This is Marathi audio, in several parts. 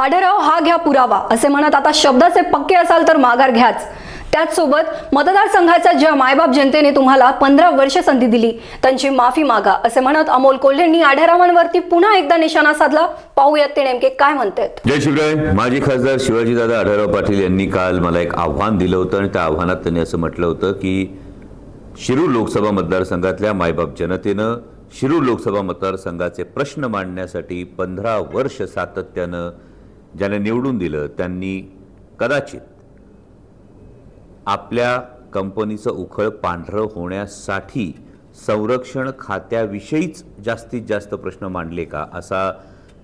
आढळराव हा घ्या पुरावा असे म्हणत आता शब्दाचे पक्के असाल तर माघार घ्याच. त्याचसोबत मतदारसंघाच्या ज्या मायबाप जनतेने तुम्हाला पंधरा वर्ष संधी दिली त्यांची माफी मागा असे म्हणत अमोल कोल्हेंनी आढळरावांवरती पुन्हा एकदा निशाणा साधला. पाहूयात ते नेमके काय म्हणतायत जय शिवराय. माजी खासदार शिवाजीदादा आढळराव पाटील यांनी काल मला एक आव्हान दिलं होतं आणि त्या आव्हानात त्यांनी असं म्हटलं होतं की शिरूर लोकसभा मतदारसंघातल्या मायबाप जनतेनं शिरूर लोकसभा मतदारसंघाचे प्रश्न मांडण्यासाठी पंधरा वर्ष सातत्यानं ज्याने निवडून दिलं त्यांनी कदाचित आपल्या कंपनीचं उखळ पांढरं होण्यासाठी संरक्षण खात्याविषयीच जास्तीत जास्त प्रश्न मांडले का? असा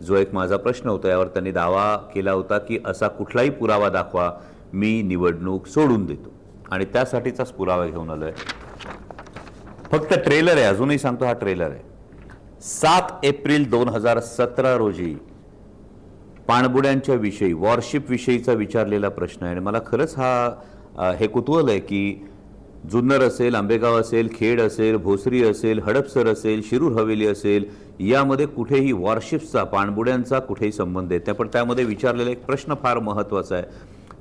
जो एक माझा प्रश्न होता यावर त्यांनी दावा केला होता की असा कुठलाही पुरावा दाखवा मी निवडणूक सोडून देतो. आणि त्यासाठीचाच पुरावा घेऊन आलोय. फक्त ट्रेलर आहे अजूनही सांगतो हा ट्रेलर आहे. सात एप्रिल दोन हजार सतरा रोजी पाणबुड्यांच्या विषयी वॉरशिप विषयीचा विचारलेला प्रश्न आहे. आणि मला खरंच हा हे कुतूहल आहे की जुन्नर असेल आंबेगाव असेल खेड असेल भोसरी असेल हडपसर असेल शिरूर हवेली असेल यामध्ये कुठेही वॉरशिप्सचा पाणबुड्यांचा कुठेही संबंध आहे. त्या पण त्यामध्ये विचारलेला एक प्रश्न फार महत्त्वाचा आहे.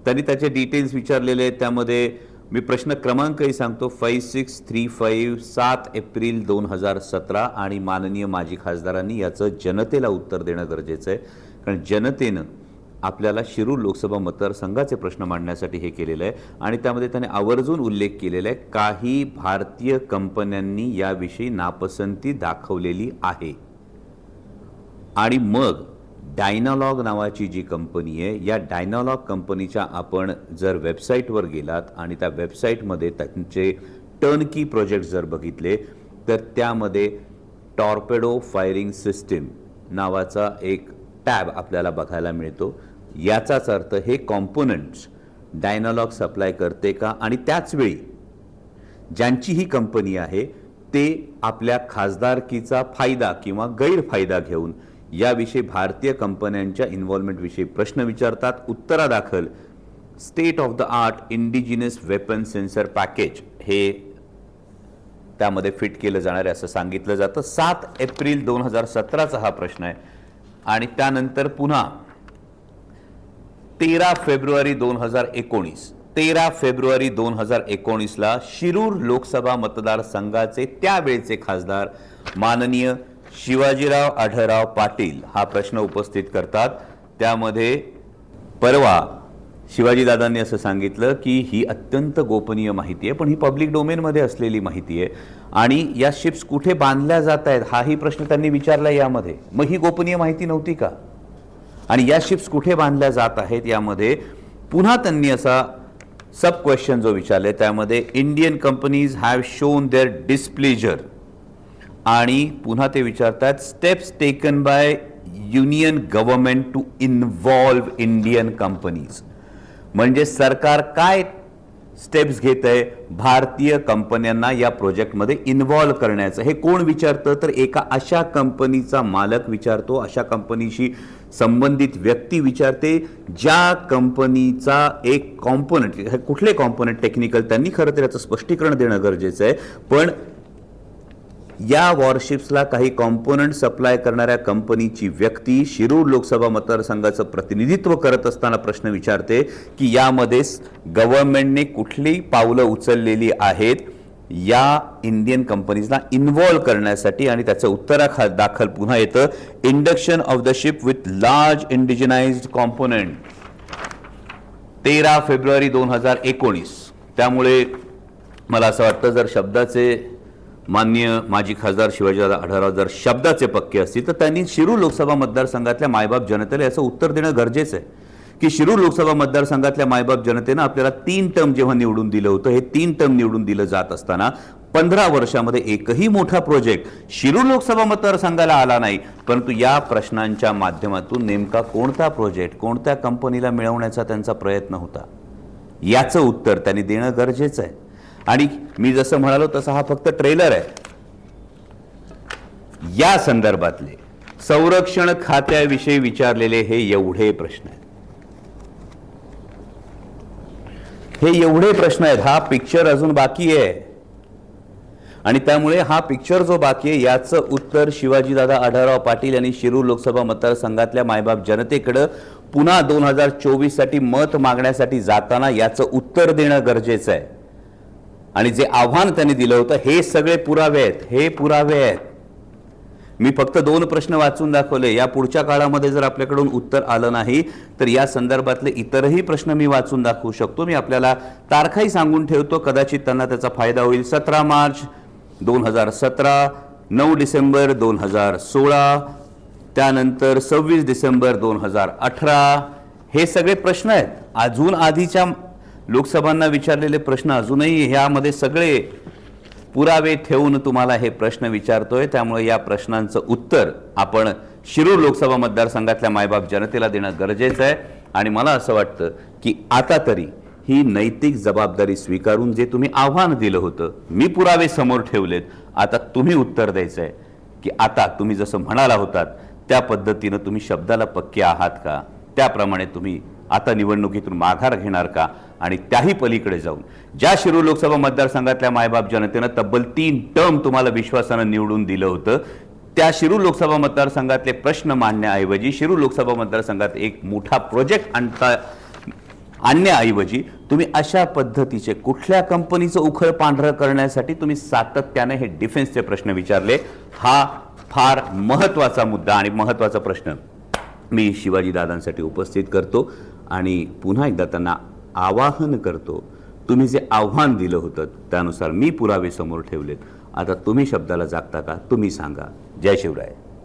त्यांनी त्याचे डिटेल्स विचारलेले आहेत. त्यामध्ये मी प्रश्न क्रमांकही सांगतो. फाईव्ह सिक्स थ्री फाईव्ह सात एप्रिल दोन हजार सतरा आणि माननीय माजी खासदारांनी याचं जनतेला उत्तर देणं गरजेचं आहे. कारण जनतेनं आपल्याला शिरूर लोकसभा मतदारसंघाचे प्रश्न मांडण्यासाठी हे केलेलं आहे आणि त्यामध्ये त्याने आवर्जून उल्लेख केलेला आहे काही भारतीय कंपन्यांनी याविषयी नापसंती दाखवलेली आहे. आणि मग डायनालॉग नावाची जी कंपनी आहे या डायनालॉग कंपनीच्या आपण जर वेबसाईटवर गेलात आणि त्या वेबसाईटमध्ये त्यांचे टर्नकी प्रोजेक्ट जर बघितले तर त्यामध्ये टॉर्पेडो फायरिंग सिस्टीम नावाचा एक टॅब आपल्याला बघायला मिळतो. याचाच अर्थ हे कॉम्पोनंट्स डायनॉलॉग सप्लाय करते का? आणि त्याचवेळी ज्यांची ही कंपनी आहे ते आपल्या खासदारकीचा फायदा किंवा गैरफायदा घेऊन याविषयी भारतीय कंपन्यांच्या इन्व्हॉल्वमेंटविषयी प्रश्न विचारतात. उत्तरादाखल state of the art indigenous weapon sensor package हे त्यामध्ये फिट केलं जाणार आहे असं सांगितलं जातं. सात एप्रिल दोन हजार सतराचा हा प्रश्न आहे. आणि त्यानंतर पुन्हा तेरा फेब्रुवारी दोन हजार एकोणीस. तेरा फेब्रुवारी दोन हजार एकोणीसला शिरूर लोकसभा मतदारसंघाचे त्यावेळचे खासदार माननीय शिवाजीराव आढळराव पाटील हा प्रश्न उपस्थित करतात. त्यामध्ये परवा शिवाजीदादांनी असं सांगितलं की ही अत्यंत गोपनीय माहिती आहे पण ही पब्लिक डोमेनमध्ये असलेली माहिती आहे. आणि या शिप्स कुठे बांधल्या जात आहेत हाही प्रश्न त्यांनी विचारला यामध्ये. मग ही गोपनीय माहिती नव्हती का? आणि या शिप्स कुठे बांधल्या जात आहेत यामध्ये पुन्हा त्यांनी असा सब क्वेश्चन जो विचारले त्यामध्ये Indian companies have shown their displeasure आणि पुन्हा ते विचारतात steps taken by union government to involve Indian companies म्हणजे सरकार काय स्टेप्स घेत आहे भारतीय कंपन्यांना या प्रोजेक्टमध्ये इन्व्हॉल्व करण्याचं. हे कोण विचारतं? तर एका अशा कंपनीचा मालक विचारतो अशा कंपनीशी संबंधित व्यक्ती विचारते ज्या कंपनीचा एक कॉम्पोनंट कुठले कॉम्पोनंट टेक्निकल त्यांनी खरं तर याचं स्पष्टीकरण देणं गरजेचं आहे. पण या वॉरशिप्सला काही कॉम्पोनंट सप्लाय करणाऱ्या कंपनीची व्यक्ती शिरूर लोकसभा मतदारसंघाचं प्रतिनिधित्व करत असताना प्रश्न विचारते की यामध्ये गव्हर्नमेंटने कुठली पावलं उचललेली आहेत? या इंडियन कंपनीजला इन्व्हॉल्व करण्यासाठी आणि त्याचं उत्तराखा दाखल पुन्हा येतं. Induction of the ship with large indigenised component तेरा फेब्रुवारी दोन हजार एकोणीस. त्यामुळे मला असं वाटतं जर शब्दाचे मान्य माजी खासदार शिवाजीदादा आढळराव जर शब्दाचे पक्के असतील तर त्यांनी शिरूर लोकसभा मतदारसंघातल्या मायबाप जनतेला याचं उत्तर देणं गरजेचं आहे. की शिरूर लोकसभा मतदारसंघातल्या मायबाप जनतेनं आपल्याला तीन टर्म जेव्हा निवडून दिलं होतं हे तीन टर्म निवडून दिलं जात असताना पंधरा वर्षामध्ये एकही मोठा प्रोजेक्ट शिरूर लोकसभा मतदारसंघाला आला नाही. परंतु या प्रश्नांच्या माध्यमातून नेमका कोणता प्रोजेक्ट कोणत्या कंपनीला मिळवण्याचा त्यांचा प्रयत्न होता? याचं उत्तर त्यांनी देणं गरजेचं आहे. आणि मी जसं म्हणालो तसं हा फक्त ट्रेलर आहे. या संदर्भातले संरक्षण खात्याविषयी विचारलेले हे एवढे प्रश्न आहेत. हे एवढे प्रश्न आहेत. हा पिक्चर अजून बाकी आहे. आणि त्यामुळे हा पिक्चर जो बाकी आहे याचं उत्तर शिवाजीदादा आढळराव पाटील यांनी शिरूर लोकसभा मतदारसंघातल्या मायबाप जनतेकडं पुन्हा दोन हजार चोवीससाठी मत मागण्यासाठी जाताना याचं उत्तर देणं गरजेचं आहे. आणि जे आव्हान त्यांनी दिलं होतं हे सगळे पुरावे आहेत हे पुरावे आहेत. मी फक्त दोन प्रश्न वाचून दाखवले. या पुढच्या काळामध्ये जर आपल्याकडून उत्तर आलं नाही तर या संदर्भातले इतरही प्रश्न मी वाचून दाखवू शकतो. मी आपल्याला तारखाही सांगून ठेवतो. कदाचित त्यांना त्याचा फायदा होईल. सतरा मार्च दोन हजार सतरा नऊ डिसेंबर दोन हजार सोळा त्यानंतर सव्वीस डिसेंबर दोन हजार अठरा. हे सगळे प्रश्न आहेत. अजून आधीच्या लोकसभांना विचारलेले प्रश्न अजूनही ह्यामध्ये सगळे पुरावे ठेवून तुम्हाला हे प्रश्न विचारतोय. त्यामुळे या प्रश्नांचं उत्तर आपण शिरूर लोकसभा मतदारसंघातल्या मायबाप जनतेला देणं गरजेचं आहे. आणि मला असं वाटतं की आता तरी ही नैतिक जबाबदारी स्वीकारून जे तुम्ही आव्हान दिलं होतं मी पुरावे समोर ठेवलेत. आता तुम्ही उत्तर द्यायचं आहे की आता तुम्ही जसं म्हणाला होतात त्या पद्धतीनं तुम्ही शब्दाला पक्के आहात का? त्याप्रमाणे तुम्ही आता निवडणुकीतून माघार घेणार का? आणि त्याही पलीकडे जाऊन. ज्या शिरूर लोकसभा मतदारसंघातल्या मायबाप जनतेनं तब्बल तीन टर्म तुम्हाला विश्वासानं निवडून दिलं होतं त्या शिरूर लोकसभा मतदारसंघातले प्रश्न मांडण्याऐवजी शिरूर लोकसभा मतदारसंघात एक मोठा प्रोजेक्ट आणता आणण्याऐवजी तुम्ही अशा पद्धतीचे कुठल्या कंपनीचं उखळ पांढरं करण्यासाठी तुम्ही सातत्याने हे डिफेन्सचे प्रश्न विचारले हा फार महत्त्वाचा मुद्दा आणि महत्त्वाचा प्रश्न मी शिवाजी दादांसाठी उपस्थित करतो. आणि पुन्हा एकदा त्यांना आवाहन करतो. तुम्ही जे आव्हान दिलं होतं त्यानुसार मी पुरावे समोर ठेवलेत. आता तुम्ही शब्दाला जागता का? तुम्ही सांगा. जय शिवराय.